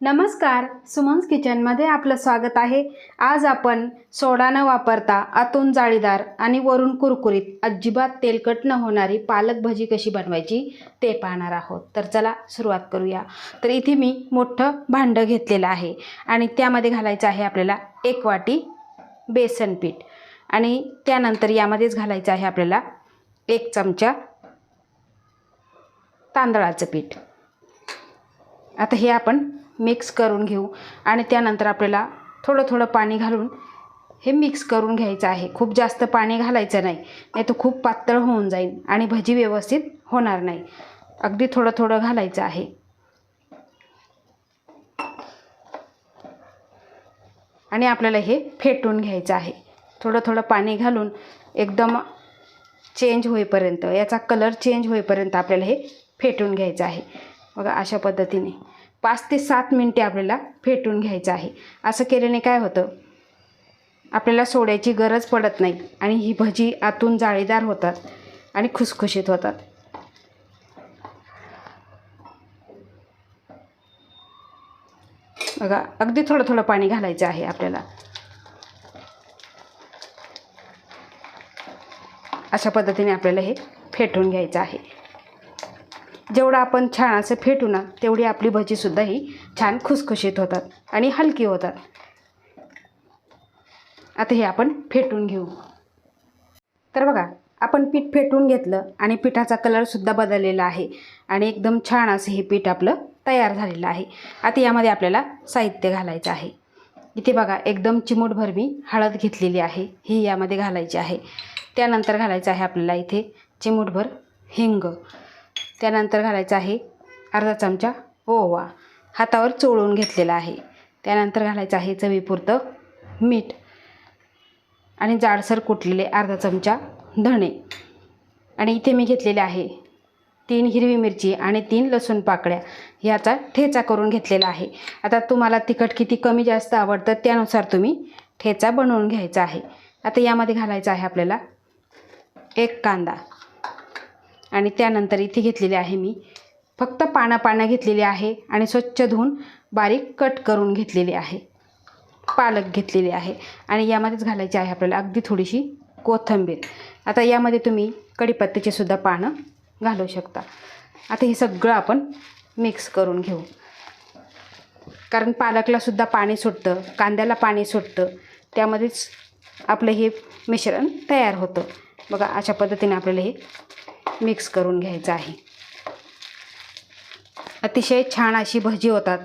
नमस्कार सुमन्स किचनमध्ये आपलं स्वागत आहे. आज आपण सोडा न वापरता आतून जाळीदार आणि वरून कुरकुरीत अजिबात तेलकट न होणारी पालक भजी कशी बनवायची ते पाहणार आहोत. तर चला सुरुवात करूया. तर इथे मी मोठं भांडं घेतलेलं आहे आणि त्यामध्ये घालायचं आहे आपल्याला एक वाटी बेसन पीठ आणि त्यानंतर यामध्येच घालायचं आहे आपल्याला एक चमचा तांदळाचं पीठ. आता हे आपण मिक्स करून घेऊ. आणि त्यानंतर आपल्याला थोडं थोडं पाणी घालून हे मिक्स करून घ्यायचं आहे. खूप जास्त पाणी घालायचं नाही. नाही तर खूप पातळ होऊन जाईल आणि भजी व्यवस्थित होणार नाही. अगदी थोडं थोडं घालायचं आहे. आणि आपल्याला हे फेटून घ्यायचं आहे. थोडं थोडं पाणी घालून एकदम चेंज होईपर्यंत याचा कलर चेंज होईपर्यंत आपल्याला हे फेटून घ्यायचं आहे. बघा अशा पद्धतीने. पाच ते सात मिनटे आपल्याला फेटून घ्यायचं आहे. असं केल्याने काय होतं? आपल्याला सोड्याची गरज पडत नाही आणि ही भजी आतून जाळीदार होतात आणि खुसखुशीत होतात. बघा अगदी थोडं थोडं पाणी घालायचं आहे आपल्याला. अशा पद्धतीने आपल्याला हे फेटून घ्यायचं आहे. जेवढं आपण छान असं फेटू ना तेवढी आपली भजीसुद्धा ही छान खुसखुशीत होतात आणि हलकी होतात. आता हे आपण फेटून घेऊ. तर बघा आपण पीठ फेटून घेतलं आणि पिठाचा कलरसुद्धा बदललेला आहे आणि एकदम छान असं हे पीठ आपलं तयार झालेलं आहे. आता यामध्ये आपल्याला साहित्य घालायचं आहे. इथे बघा एकदम चिमूटभर मी हळद घेतलेली आहे ही यामध्ये घालायची आहे. त्यानंतर घालायचं आहे आपल्याला इथे चिमूटभर हिंग. त्यानंतर घालायचं आहे अर्धा चमचा ओवा. हातावर चोळून घेतलेला आहे. त्यानंतर घालायचं आहे चवीपुरतं मीठ आणि जाडसर कुटलेले अर्धा चमचा धणे. आणि इथे मी घेतलेले आहे तीन हिरवी मिरची आणि तीन लसूण पाकळ्या ह्याचा ठेचा करून घेतलेला आहे. आता तुम्हाला तिखट किती कमी जास्त आवडतं त्यानुसार तुम्ही ठेचा बनवून घ्यायचा आहे. आता यामध्ये घालायचं आहे आपल्याला एक कांदा. आणि त्यानंतर इथे घेतलेली आहे मी. फक्त पानं पानं घेतलेली आहे आणि स्वच्छ धुवून बारीक कट करून घेतलेली आहे. पालक घेतलेली आहे. आणि यामध्येच घालायची आहे आपल्याला अगदी थोडीशी कोथिंबीर. आता यामध्ये तुम्ही कढीपत्त्याची सुद्धा पानं घालू शकता. आता हे सगळं आपण मिक्स करून घेऊ. कारण पालकलासुद्धा पाणी सुटतं कांद्याला पाणी सुटतं. त्यामध्येच आपलं हे मिश्रण तयार होतं. बघा अशा पद्धतीने आपल्याला हे मिक्स करून घ्यायचं आहे. अतिशय छान अशी भजी होतात.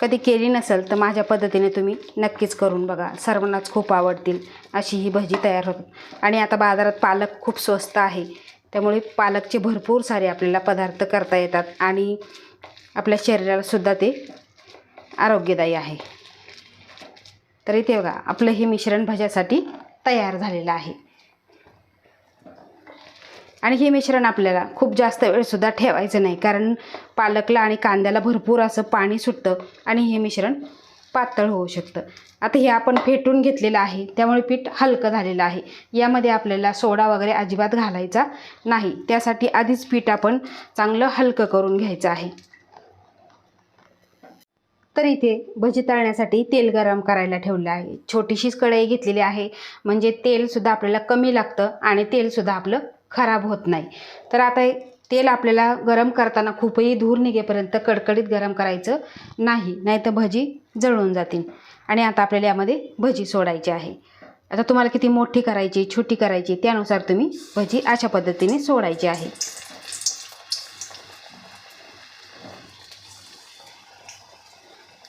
कधी केली नसेल तर माझ्या पद्धतीने तुम्ही नक्कीच करून बघा. सर्वांनाच खूप आवडतील अशी ही भजी तयार होतात. आणि आता बाजारात पालक खूप स्वस्त आहे. त्यामुळे पालकचे भरपूर सारे आपल्याला पदार्थ करता येतात आणि आपल्या शरीरालासुद्धा ते आरोग्यदायी आहे. तर इथे बघा आपलं हे मिश्रण भज्यासाठी तयार झालेलं आहे. आणि हे मिश्रण आपल्याला खूप जास्त वेळसुद्धा ठेवायचं नाही कारण पालकला आणि कांद्याला भरपूर असं पाणी सुटतं आणि हे मिश्रण पातळ होऊ शकतं. आता हे आपण फेटून घेतलेलं आहे त्यामुळे पीठ हलकं झालेलं आहे. यामध्ये आपल्याला सोडा वगैरे अजिबात घालायचा नाही. त्यासाठी आधीच पीठ आपण चांगलं हलकं करून घ्यायचं आहे. तर इथे भजी तळण्यासाठी तेल गरम करायला ठेवलं आहे. छोटीशीच कढई घेतलेली आहे म्हणजे तेलसुद्धा आपल्याला कमी लागतं आणि तेलसुद्धा आपलं खराब होत नाही. तर आता तेल आपल्याला गरम करताना खूपही धूर निघेपर्यंत कडकडीत गरम करायचं नाही नाहीतर भजी जळून जातील. आणि आता आपल्याला यामध्ये भजी सोडायची आहे. आता तुम्हाला किती मोठी करायची छोटी करायची त्यानुसार तुम्ही भजी अशा पद्धतीने सोडायची आहे.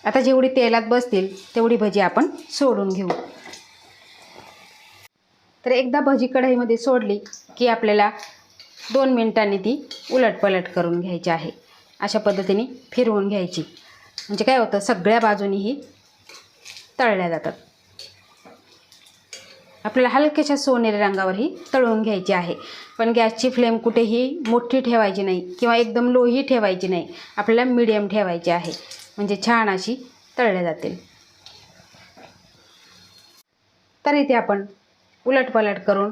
आता जेवढी तेलात बसतील तेवढी भजी आपण सोडून घेऊ. तर एकदा भजी कढाईमध्ये सोडली की आपल्याला दोन मिनिटांनी ती उलटपलट करून घ्यायची आहे. अशा पद्धतीने फिरवून घ्यायची. म्हणजे काय होतं सगळ्या बाजूनीही तळल्या जातात. आपल्याला हलक्याशा सोनेरी रंगावरही तळून घ्यायची आहे. पण गॅसची फ्लेम कुठेही मोठी ठेवायची नाही किंवा एकदम लोही ठेवायची नाही. आपल्याला मिडियम ठेवायची आहे. म्हणजे छान अशी तळल्या जातील. तर इथे आपण उलटपलट करून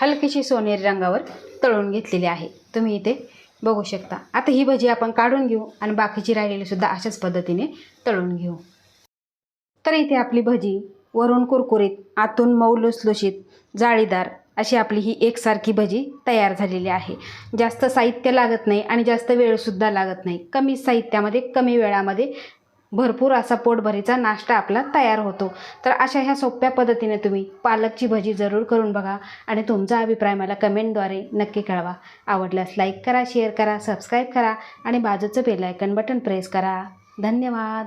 हलकीशी सोनेरी रंगावर तळून घेतलेली आहे. तुम्ही इथे बघू शकता. आता ही भजी आपण काढून घेऊ आणि बाकीची राहिलेली सुद्धा अशाच पद्धतीने तळून घेऊ. तर इथे आपली भजी वरून कुरकुरीत आतून मऊ लुसलुशीत जाळीदार अशी आपली ही एकसारखी भजी तयार झालेली आहे. जास्त साहित्य लागत नाही आणि जास्त वेळसुद्धा लागत नाही. कमी साहित्यामध्ये कमी वेळामध्ये भरपूर असा पोटभरीचा नाश्ता आपला तयार होतो. तर अशा ह्या सोप्या पद्धतीने तुम्ही पालकची भजी जरूर करून बघा आणि तुमचा अभिप्राय मला कमेंटद्वारे नक्की कळवा. आवडल्यास लाईक करा शेअर करा सबस्क्राईब करा आणि बाजूचं बेलायकन बटन प्रेस करा. धन्यवाद.